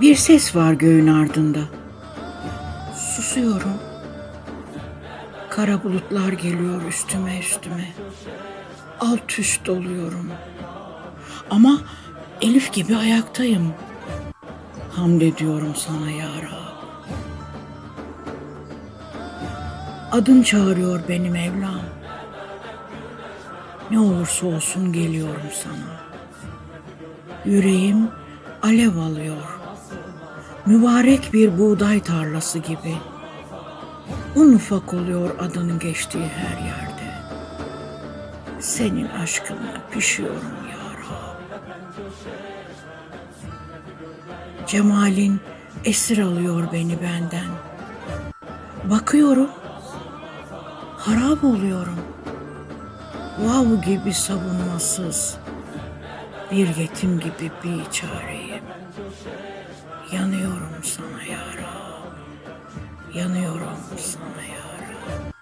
Bir ses var göğün ardında. Susuyorum. Kara bulutlar geliyor üstüme üstüme. Alt üst oluyorum. Ama Elif gibi ayaktayım. Hamd ediyorum sana ya Rab. Adın çağırıyor beni Mevlam. Ne olursa olsun geliyorum sana. Yüreğim alev alıyor. Mübarek bir buğday tarlası gibi. Un ufak oluyor adının geçtiği her yerde. Senin aşkınla pişiyorum ya Rab. Cemalin esir alıyor beni benden. Bakıyorum, harap oluyorum. Vav gibi savunmasız, bir yetim gibi bir çareyim. Yanıyorum sana ya Rab. Yanıyorum sana ya Rab.